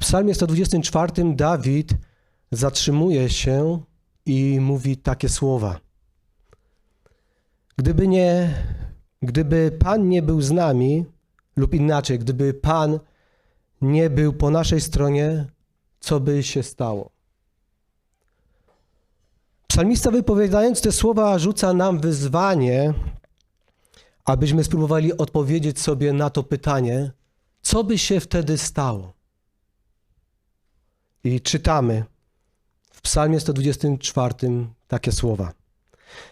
psalmie 124 Dawid zatrzymuje się i mówi takie słowa. Gdyby nie, gdyby Pan nie był z nami, lub inaczej, gdyby Pan nie był po naszej stronie, co by się stało? Psalmista wypowiadając te słowa rzuca nam wyzwanie, abyśmy spróbowali odpowiedzieć sobie na to pytanie, co by się wtedy stało? I czytamy w Psalmie 124 takie słowa.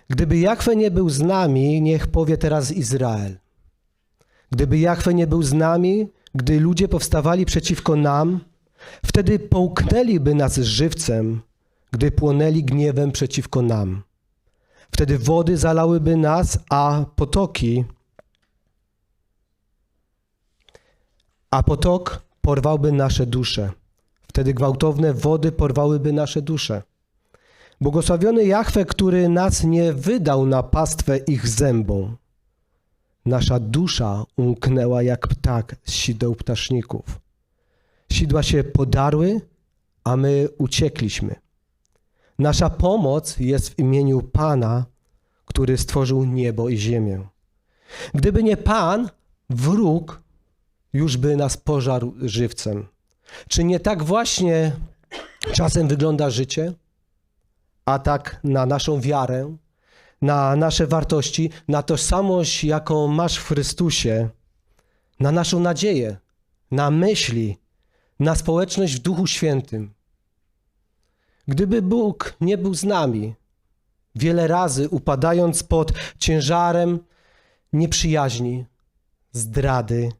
Gdyby Jachwe nie był z nami, niech powie teraz Izrael. Gdyby Jachwe nie był z nami, gdy ludzie powstawali przeciwko nam, wtedy połknęliby nas żywcem, gdy płonęli gniewem przeciwko nam. Wtedy wody zalałyby nas, a potoki, a potok porwałby nasze dusze. Wtedy gwałtowne wody porwałyby nasze dusze. Błogosławiony Jahwe, który nas nie wydał na pastwę ich zębą. Nasza dusza umknęła jak ptak z sideł ptaszników. Sidła się podarły, a my uciekliśmy. Nasza pomoc jest w imieniu Pana, który stworzył niebo i ziemię. Gdyby nie Pan, wróg już by nas pożarł żywcem. Czy nie tak właśnie czasem wygląda życie? Atak na naszą wiarę, na nasze wartości, na tożsamość, jaką masz w Chrystusie, na naszą nadzieję, na myśli, na społeczność w Duchu Świętym. Gdyby Bóg nie był z nami, wiele razy upadając pod ciężarem nieprzyjaźni, zdrady,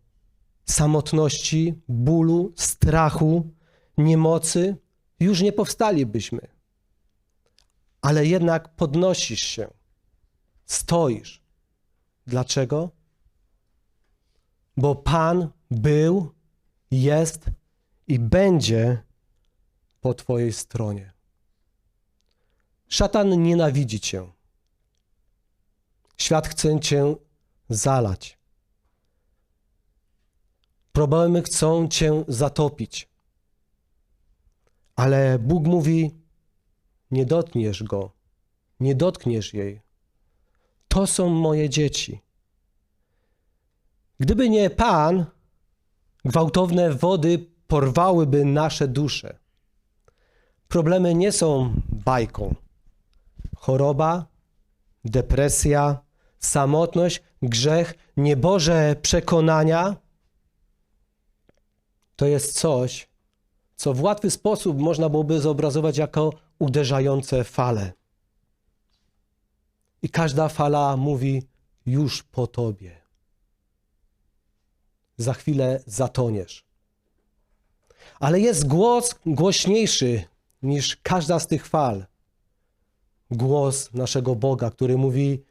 samotności, bólu, strachu, niemocy, już nie powstalibyśmy. Ale jednak podnosisz się, stoisz. Dlaczego? Bo Pan był, jest i będzie po Twojej stronie. Szatan nienawidzi Cię. Świat chce Cię zalać. Problemy chcą cię zatopić. Ale Bóg mówi: Nie dotkniesz go, nie dotkniesz jej. To są moje dzieci. Gdyby nie Pan, gwałtowne wody porwałyby nasze dusze. Problemy nie są bajką. Choroba, depresja, samotność, grzech, nieboże przekonania to jest coś, co w łatwy sposób można byłoby zobrazować jako uderzające fale. I każda fala mówi już po tobie. Za chwilę zatoniesz. Ale jest głos głośniejszy niż każda z tych fal. Głos naszego Boga, który mówi: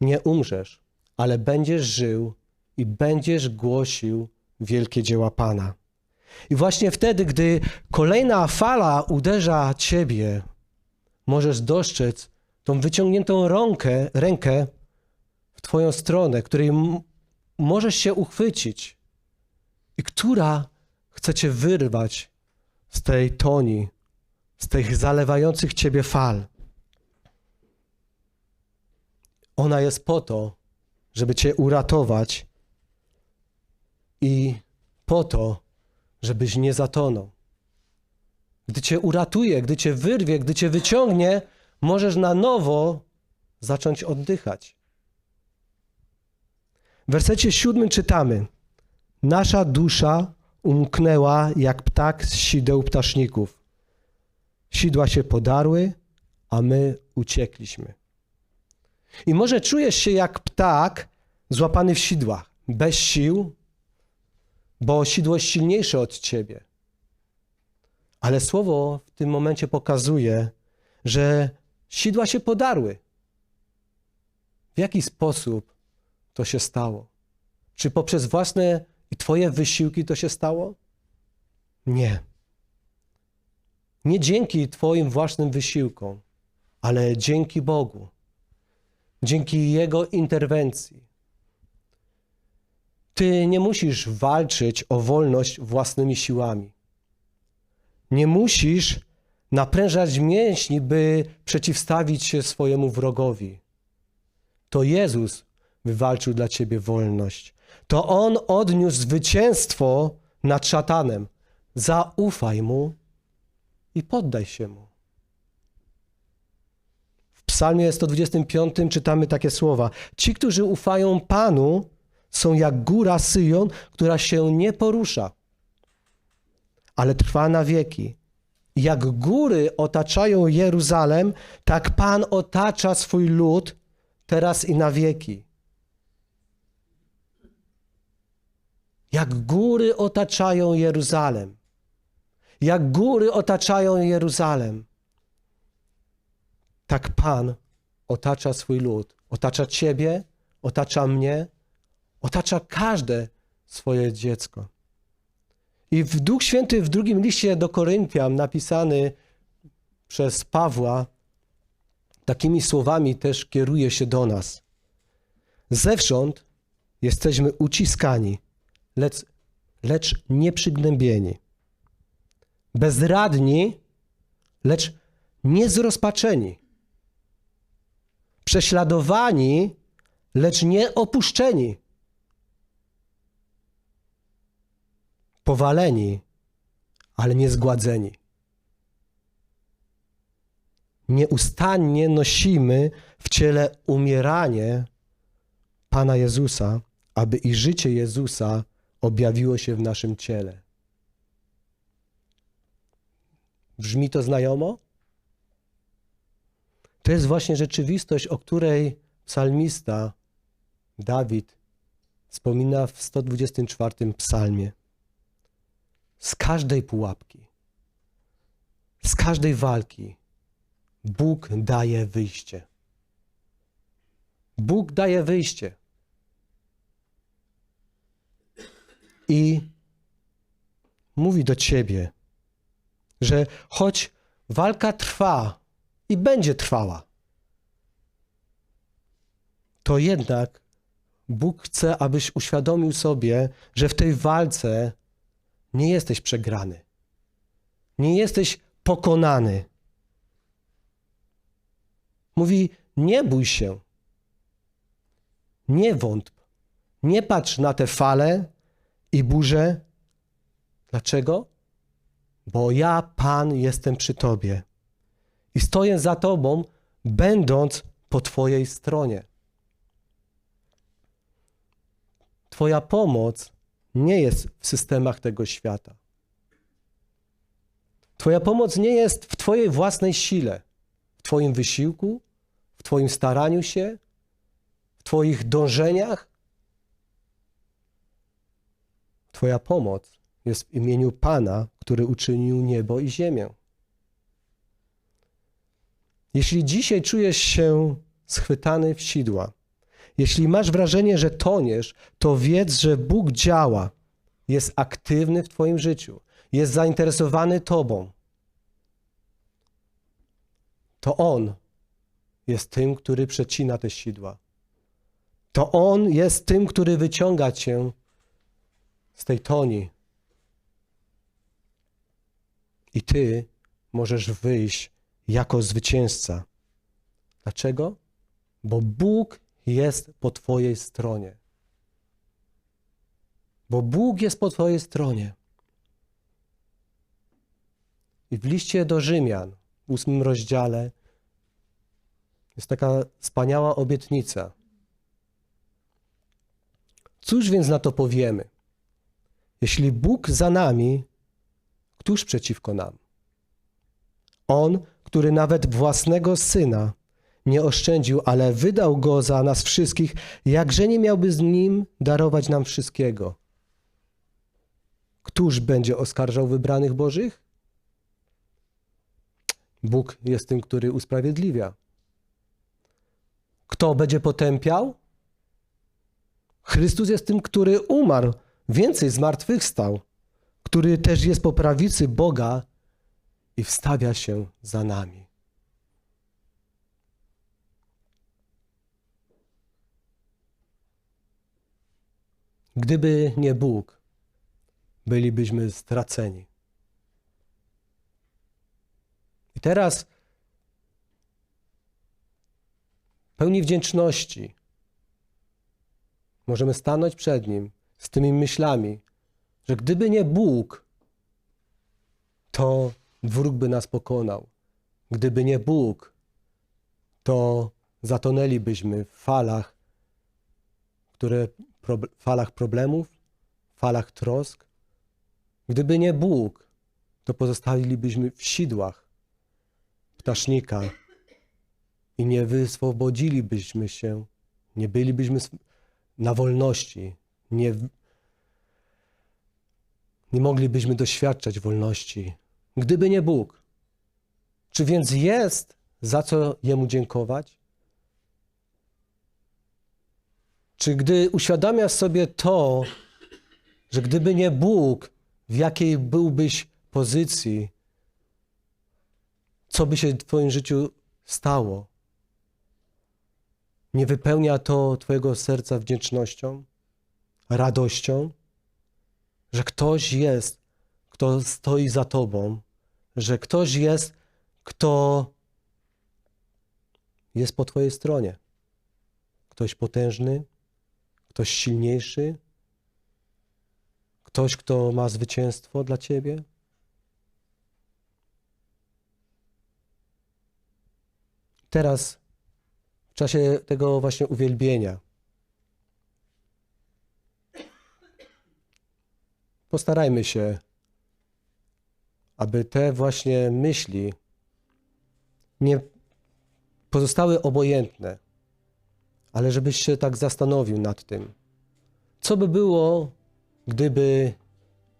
Nie umrzesz, ale będziesz żył i będziesz głosił wielkie dzieła Pana. I właśnie wtedy, gdy kolejna fala uderza ciebie, możesz dostrzec tą wyciągniętą rękę, rękę w twoją stronę, której możesz się uchwycić i która chce cię wyrwać z tej toni, z tych zalewających ciebie fal. Ona jest po to, żeby cię uratować i po to, żebyś nie zatonął. Gdy cię uratuje, gdy cię wyrwie, gdy cię wyciągnie, możesz na nowo zacząć oddychać. W wersecie siódmym czytamy: Nasza dusza umknęła jak ptak z sideł ptaszników. Sidła się podarły, a my uciekliśmy. I może czujesz się jak ptak złapany w sidłach, bez sił, bo sidło jest silniejsze od ciebie. Ale słowo w tym momencie pokazuje, że sidła się podarły. W jaki sposób to się stało? Czy poprzez własne i Twoje wysiłki to się stało? Nie. Nie dzięki Twoim własnym wysiłkom, ale dzięki Bogu, dzięki Jego interwencji. Ty nie musisz walczyć o wolność własnymi siłami. Nie musisz naprężać mięśni, by przeciwstawić się swojemu wrogowi. To Jezus wywalczył dla ciebie wolność. To On odniósł zwycięstwo nad szatanem. Zaufaj Mu i poddaj się Mu. W Psalmie 125 czytamy takie słowa: Ci, którzy ufają Panu, są jak góra Syjon, która się nie porusza, ale trwa na wieki. Jak góry otaczają Jeruzalem, tak Pan otacza swój lud teraz i na wieki. Jak góry otaczają Jeruzalem. Jak góry otaczają Jeruzalem. Tak Pan otacza swój lud. Otacza Ciebie, otacza mnie, otacza każde swoje dziecko. I w Duch Święty w drugim liście do Koryntian napisany przez Pawła takimi słowami też kieruje się do nas. Zewsząd jesteśmy uciskani, lecz, lecz nie przygnębieni. Bezradni, lecz nie zrozpaczeni. Prześladowani, lecz nie opuszczeni. Powaleni, ale nie zgładzeni. Nieustannie nosimy w ciele umieranie Pana Jezusa, aby i życie Jezusa objawiło się w naszym ciele. Brzmi to znajomo? To jest właśnie rzeczywistość, o której psalmista Dawid wspomina w 124 psalmie. Z każdej pułapki, z każdej walki Bóg daje wyjście. Bóg daje wyjście. I mówi do ciebie, że choć walka trwa i będzie trwała, to jednak Bóg chce, abyś uświadomił sobie, że w tej walce nie jesteś przegrany. Nie jesteś pokonany. Mówi: Nie bój się. Nie wątp. Nie patrz na te fale i burze. Dlaczego? Bo ja, Pan, jestem przy tobie i stoję za tobą, będąc po twojej stronie. Twoja pomoc nie jest w systemach tego świata. Twoja pomoc nie jest w Twojej własnej sile, w Twoim wysiłku, w Twoim staraniu się, w Twoich dążeniach. Twoja pomoc jest w imieniu Pana, który uczynił niebo i ziemię. Jeśli dzisiaj czujesz się schwytany w sidła, jeśli masz wrażenie, że toniesz, to wiedz, że Bóg działa, jest aktywny w Twoim życiu, jest zainteresowany Tobą. To On jest tym, który przecina te sidła. To On jest tym, który wyciąga Cię z tej toni. I Ty możesz wyjść jako zwycięzca. Dlaczego? Bo Bóg jest po Twojej stronie. Bo Bóg jest po Twojej stronie. I w liście do Rzymian, w ósmym rozdziale, jest taka wspaniała obietnica. Cóż więc na to powiemy? Jeśli Bóg za nami, któż przeciwko nam? On, który nawet własnego syna nie oszczędził, ale wydał go za nas wszystkich, jakże nie miałby z nim darować nam wszystkiego? Któż będzie oskarżał wybranych Bożych? Bóg jest tym, który usprawiedliwia. Kto będzie potępiał? Chrystus jest tym, który umarł, więcej zmartwychwstał, który też jest po prawicy Boga i wstawia się za nami. Gdyby nie Bóg, bylibyśmy straceni. I teraz pełni wdzięczności możemy stanąć przed Nim z tymi myślami, że gdyby nie Bóg, to wróg by nas pokonał. Gdyby nie Bóg, to zatonęlibyśmy w falach, które prob- falach problemów, falach trosk. Gdyby nie Bóg, to pozostalibyśmy w sidłach ptasznika i nie wyswobodzilibyśmy się, nie bylibyśmy na wolności, nie, nie moglibyśmy doświadczać wolności, gdyby nie Bóg. Czy więc jest za co Jemu dziękować? Czy gdy uświadamiasz sobie to, że gdyby nie Bóg, w jakiej byłbyś pozycji, co by się w Twoim życiu stało? Nie wypełnia to Twojego serca wdzięcznością, radością, że ktoś jest, kto stoi za Tobą, że ktoś jest, kto jest po Twojej stronie. Ktoś potężny, ktoś silniejszy, ktoś, kto ma zwycięstwo dla Ciebie. Teraz, w czasie tego właśnie uwielbienia, postarajmy się, aby te właśnie myśli nie pozostały obojętne, ale żebyś się tak zastanowił nad tym, co by było, gdyby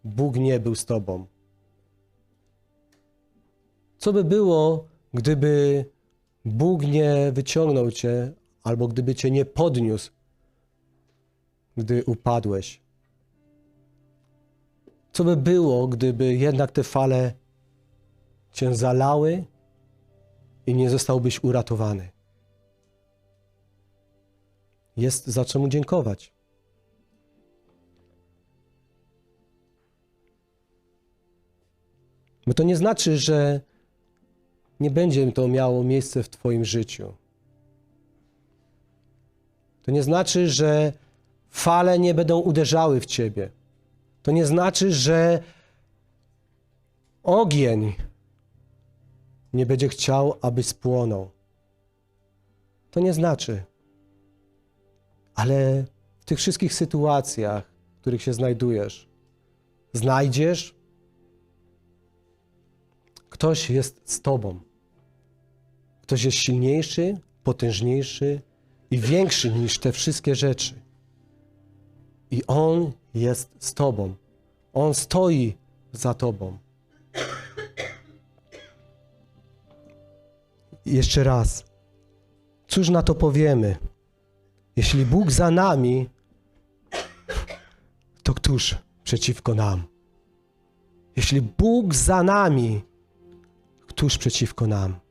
Bóg nie był z tobą? Co by było, gdyby Bóg nie wyciągnął cię, albo gdyby cię nie podniósł, gdy upadłeś? Co by było, gdyby jednak te fale cię zalały i nie zostałbyś uratowany? Jest za czemu dziękować. Bo to nie znaczy, że nie będzie to miało miejsce w Twoim życiu. To nie znaczy, że fale nie będą uderzały w Ciebie. To nie znaczy, że ogień nie będzie chciał, aby spłonął. To nie znaczy. Ale w tych wszystkich sytuacjach, w których się znajdujesz, znajdziesz Ktoś jest z Tobą. Ktoś jest silniejszy, potężniejszy i większy niż te wszystkie rzeczy. I On jest z Tobą. On stoi za Tobą. Jeszcze raz. Cóż na to powiemy? Jeśli Bóg za nami, to któż przeciwko nam? Jeśli Bóg za nami, któż przeciwko nam?